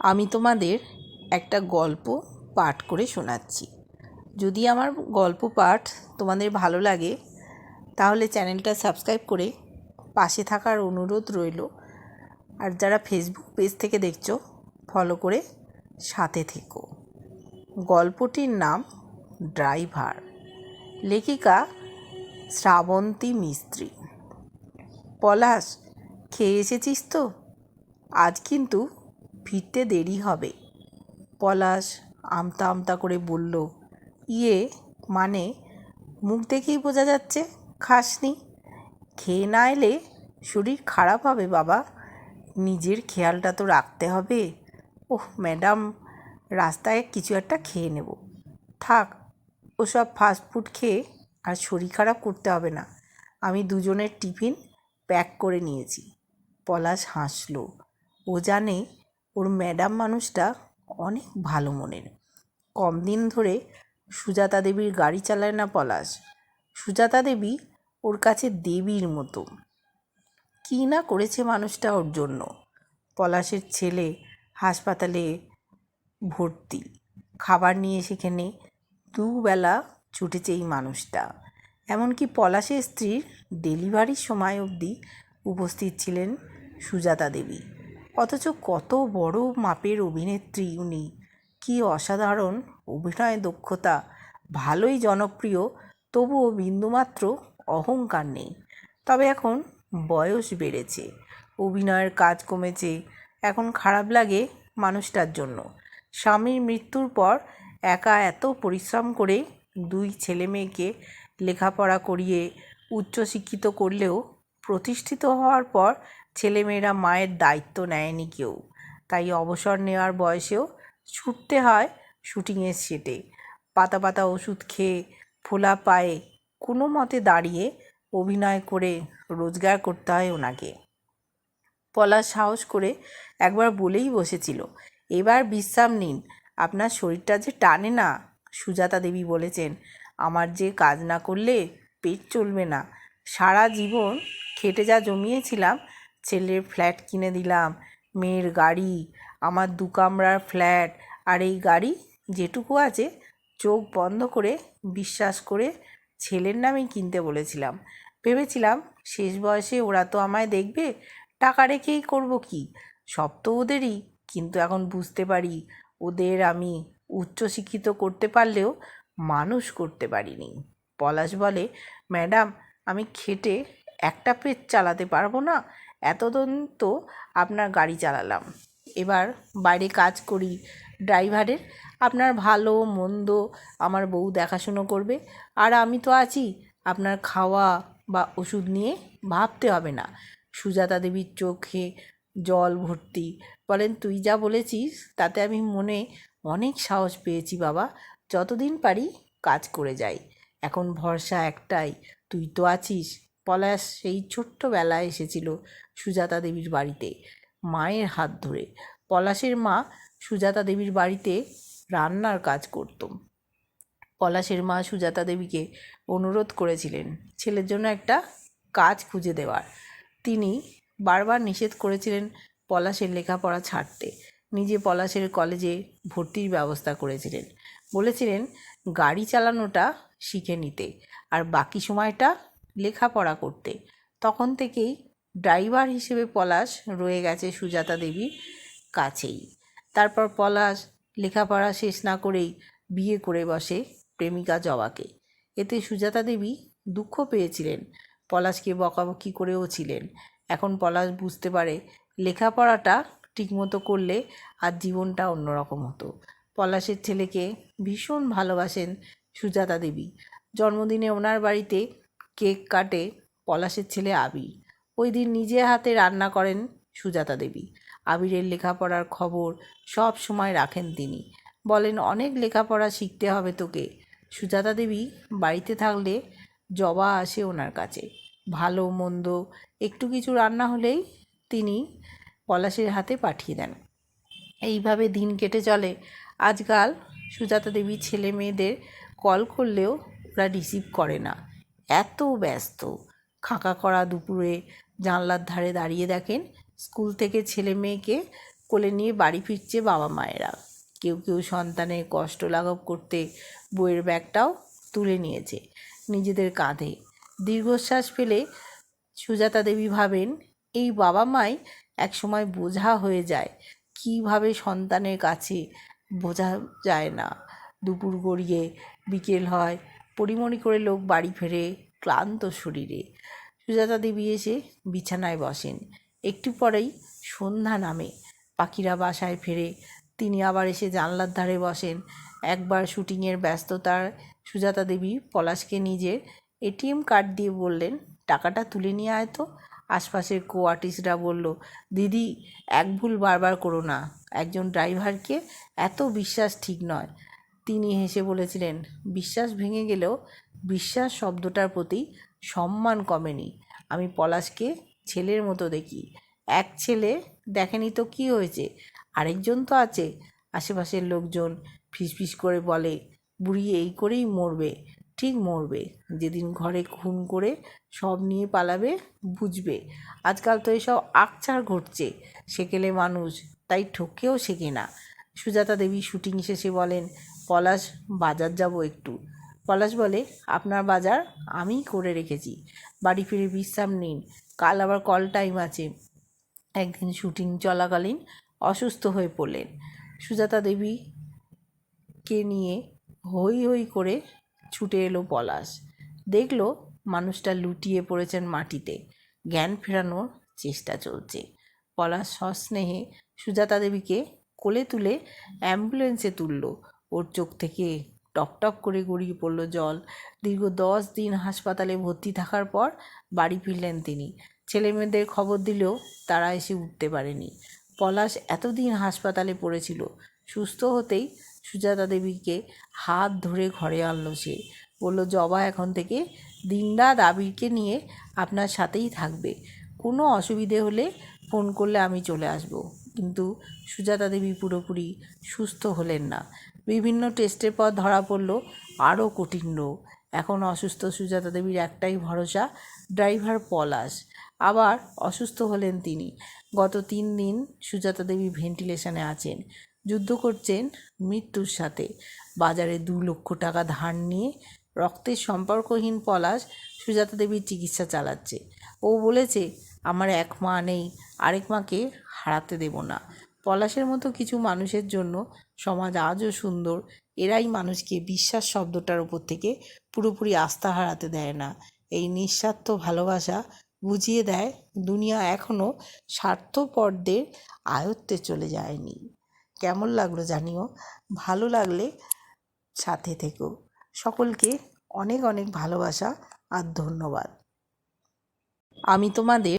আমি তোমাদের একটা গল্প পাঠ করে শোনাচ্ছি। যদি আমার গল্প পাঠ তোমাদের ভালো লাগে, তাহলে চ্যানেলটা সাবস্ক্রাইব করে পাশে থাকার অনুরোধ রইল। আর যারা ফেসবুক পেজ থেকে দেখছ ফলো করে সাথে থেকো। গল্পটির নাম ড্রাইভার। লেখিকা শ্রাবন্তী মিস্ত্রি। পলাশ, খেয়ে এসেছিস তো? আজ কিন্তু ফিরতে দেরি হবে। পলাশ আমতা আমতা করে বলল ইয়ে মানে? মুখ দেখেই বোঝা যাচ্ছে, খাসনি। খেয়ে না এলে শরীর খারাপ হবে বাবা। নিজের খেয়ালটা তো রাখতে হবে। ওহ, ম্যাডাম, রাস্তায় কিছু একটা খেয়ে নেব। থাক, ওসব ফাস্টফুড খেয়ে আর শরীর খারাপ করতে হবে না। আমি দুজনের টিফিন প্যাক করে নিয়েছি। পলাশ হাসলো। ও জানে ওর ম্যাডাম মানুষটা অনেক ভালো মনের। কম দিন ধরে সুজাতা দেবীর গাড়ি চালায় না পলাশ। সুজাতা দেবী ওর কাছে দেবীর মতো। কী না করেছে মানুষটা ওর জন্য? পলাশের ছেলে হাসপাতালে ভর্তি। খাবার নিয়ে সেখানে দুবেলা ছুটেছে এই মানুষটা। এমনকি পলাশের স্ত্রীর ডেলিভারির সময় অবধি উপস্থিত ছিলেন সুজাতা দেবী। অথচ কত বড় মাপের অভিনেত্রী উনি। কী অসাধারণ অভিনয় দক্ষতা, ভালোই জনপ্রিয়, তবুও বিন্দুমাত্র অহংকার নেই। তবে এখন বয়স বেড়েছে, অভিনয়ের কাজ কমেছে, এখন খারাপ লাগে মানুষটার জন্য। স্বামীর মৃত্যুর পর একা এত পরিশ্রম করে দুই ছেলে মেয়েকে লেখাপড়া করিয়ে উচ্চশিক্ষিত করলেও প্রতিষ্ঠিত হওয়ার পর ছেলেমেয়েরা মায়ের দায়িত্ব নেয়নি কেউ। তাই অবসর নেওয়ার বয়সেও ছুটতে হয় শুটিংয়ের সেটে। পাতা পাতা ওষুধ খেয়ে ফোলা পায়ে কোনো মতে দাঁড়িয়ে অভিনয় করে রোজগার করতে হয় ওনাকে। পলাশ সাহস করে একবার বলেই বসেছিল, এবার বিশ্রাম নিন, আপনার শরীরটা যে টানে না। সুজাতা দেবী বলেছেন, আমার যে কাজ না করলে পেট চলবে না। সারা জীবন খেটে যা জমিয়েছিলাম ছেলের ফ্ল্যাট কিনে দিলাম, মেয়ের গাড়ি, আমার দু কামরার ফ্ল্যাট, আর এই গাড়ি যেটুকু আছে চোখ বন্ধ করে বিশ্বাস করে ছেলের নামেই কিনতে বলেছিলাম। ভেবেছিলাম শেষ বয়সে ওরা তো আমায় দেখবে, টাকা রেখেই করব কি? সব তো ওদেরই, কিন্তু এখন বুঝতে পারি ওদের আমি উচ্চশিক্ষিত করতে পারলেও মানুষ করতে পারিনি। পলাশ বলে, ম্যাডাম, আমি খেটে একটা পেট চালাতে পারব না এতদিন তো আপনার গাড়ি চালালাম। এবার বাইরে কাজ করি ড্রাইভারের। আপনার ভালো, মন্দ আমার বউ দেখাশুনো করবে। আর আমি তো আছি, আপনার খাওয়া বা ওষুধ নিয়ে ভাবতে হবে না। সুজাতা দেবীর চোখে জল ভর্তি। বলেন, তুই যা বলেছিস, তাতে আমি মনে অনেক সাহস পেয়েছি বাবা। যতদিন পারি কাজ করে যাই। এখন ভরসা একটাই, তুই তো আছিস পলাশ সেই ছোট্টবেলায় এসেছিল সুজাতা দেবীর বাড়িতে মায়ের হাত ধরে। পলাশের মা সুজাতা দেবীর বাড়িতে রান্নার কাজ করত। পলাশের মা সুজাতা দেবীকে অনুরোধ করেছিলেন ছেলের জন্য একটা কাজ খুঁজে দেওয়ার। তিনি বারবার নিষেধ করেছিলেন পলাশের লেখাপড়া ছাড়তে। নিজে পলাশের কলেজে ভর্তির ব্যবস্থা করেছিলেন। বলেছিলেন, গাড়ি চালানোটা শিখে নিতে, আর বাকি সময়টা লেখাপড়া করতে। তখন থেকেই ড্রাইভার হিসেবে পলাশ রয়ে গেছে সুজাতা দেবীর কাছেই। তারপর পলাশ লেখাপড়া শেষ না করেই বিয়ে করে বসে প্রেমিকা জবাকে। এতে সুজাতা দেবী দুঃখ পেয়েছিলেন। পলাশকে বকাবকি করেও ছিলেন। এখন পলাশ বুঝতে পারে লেখাপড়াটা ঠিকমতো করলে আর জীবনটা অন্যরকম হতো। পলাশের ছেলেকে ভীষণ ভালোবাসেন সুজাতা দেবী। জন্মদিনে ওনার বাড়িতে কেক কাটে পলাশের ছেলে আবির ওই দিন নিজে হাতে রান্না করেন সুজাতা দেবী। আবিরের লেখাপড়ার খবর সব সময় রাখেন তিনি। বলেন, অনেক লেখাপড়া শিখতে হবে তোকে। সুজাতা দেবী বাড়িতে থাকলে জবা আসে ওনার কাছে। ভালো, মন্দ, একটু কিছু রান্না হলেই তিনি পলাশের হাতে পাঠিয়ে দেন। এইভাবে দিন কেটে চলে। আজকাল সুজাতা দেবী ছেলে মেয়েদের কল করলেও ওরা রিসিভ করে না। এত ব্যস্ত। খাঁকা করা দুপুরে জানলার ধারে দাঁড়িয়ে দেখেন স্কুল থেকে ছেলে মেয়েকে কোলে নিয়ে বাড়ি ফিরছে বাবা মায়েরা। কেউ কেউ সন্তানের কষ্ট লাঘব করতে বইয়ের ব্যাগটাও তুলে নিয়েছে নিজেদের কাঁধে। দীর্ঘশ্বাস ফেলে সুজাতা দেবী ভাবেন, এই বাবা মাই একসময় বোঝা হয়ে যায়। কীভাবে সন্তানের কাছে বোঝা যায় না? দুপুর গড়িয়ে বিকেল হয় পরিমণি করে লোক বাড়ি ফেরে ক্লান্ত শরীরে। সুজাতা দেবী এসে বিছানায় বসেন। একটু পরেই সন্ধ্যা নামে। পাখিরা বাসায় ফেরে। তিনি আবার এসে জানলার ধারে বসেন। একবার শুটিংয়ের ব্যস্ততার সুজাতা দেবী পলাশকে নিজের এটিএম কার্ড দিয়ে বললেন, টাকাটা তুলে নিয়ে আয় তো। আশপাশের কো আর্টিস্টরা বলল, দিদি, এক ভুল বারবার করো না। একজন ড্রাইভারকে এত বিশ্বাস ঠিক নয়। তিনি হেসে বলেছিলেন, বিশ্বাস ভেঙে গেলেও বিশ্বাস শব্দটার প্রতি সম্মান কমেনি। আমি পলাশকে ছেলের মতো দেখি। এক ছেলে দেখেনি তো কী হয়েছে? আরেকজন তো আছে। আশেপাশের লোকজন ফিসফিস করে বলে, বুড়ি এই করেই মরবে। ঠিক মরবে। যেদিন ঘরে খুন করে সব নিয়ে পালাবে, বুঝবে। আজকাল তো এসব আকচার ঘটছে। সেকেলে মানুষ, তাই ঠকেও শেখে না। সুজাতা দেবী শুটিং শেষে বলেন পলাশ বাজার যাব একটু। পলাশ বলে, আপনার বাজার আমিই করে রেখেছি। বাড়ি ফিরে বিশ্রাম নিন। কাল আবার কল টাইম আছে। একদিন শুটিং চলাকালীন অসুস্থ হয়ে পড়লেন। সুজাতা দেবীকে নিয়ে হই হই করে ছুটে এলো পলাশ। দেখল মানুষটা লুটিয়ে পড়েছেন মাটিতে। জ্ঞান ফেরানোর চেষ্টা চলছে। পলাশ সস্নেহে সুজাতা দেবীকে কোলে তুলে অ্যাম্বুলেন্সে তুলল। ওর চোখ থেকে টপ টপ করে গড়িয়ে পড়ল জল। দীর্ঘ দশ দিন হাসপাতালে ভর্তি থাকার পর বাড়ি ফিরলেন তিনি। ছেলেমেয়েদের খবর দিলেও তারা এসে উঠতে পারেনি। পলাশ এতদিন হাসপাতালে পড়েছিল। সুস্থ হতেই সুজাতা দেবীকে হাত ধরে ঘরে আনলো সে। বলল, জবা এখন থেকে দিনরাত আবিরকে নিয়ে আপনার সাথেই থাকবে। কোনো অসুবিধে হলে ফোন করলে আমি চলে আসব। কিন্তু সুজাতা দেবী পুরোপুরি সুস্থ হলেন না। বিভিন্ন টেস্টের পর ধরা পড়ল আরও কঠিন রোগ। এখন অসুস্থ সুজাতা দেবীর একটাই ভরসা ড্রাইভার পলাশ। আবার অসুস্থ হলেন তিনি। গত তিন দিন সুজাতা দেবী ভেন্টিলেশনে আছেন। যুদ্ধ করছেন মৃত্যুর সাথে। বাজারে দু লক্ষ টাকা ধার নিয়ে রক্তের সম্পর্কহীন পলাশ সুজাতা দেবীর চিকিৎসা চালাচ্ছে। ও বলেছে, আমার এক মা নেই, আরেক মাকে হারাতে দেব না। পলাশের মতো কিছু মানুষের জন্য সমাজ আজও সুন্দর। এরাই মানুষকে বিশ্বাস শব্দটার উপর থেকে পুরোপুরি আস্থা হারাতে দেয় না। এই নিঃস্বার্থ ভালোবাসা বুঝিয়ে দেয় দুনিয়া এখনও স্বার্থপরদের আয়ত্তে চলে যায়নি। কেমন লাগল জানিও? ভালো লাগলে সাথে থেকো। সকলকে অনেক অনেক ভালোবাসা আর ধন্যবাদ। আমি তোমাদের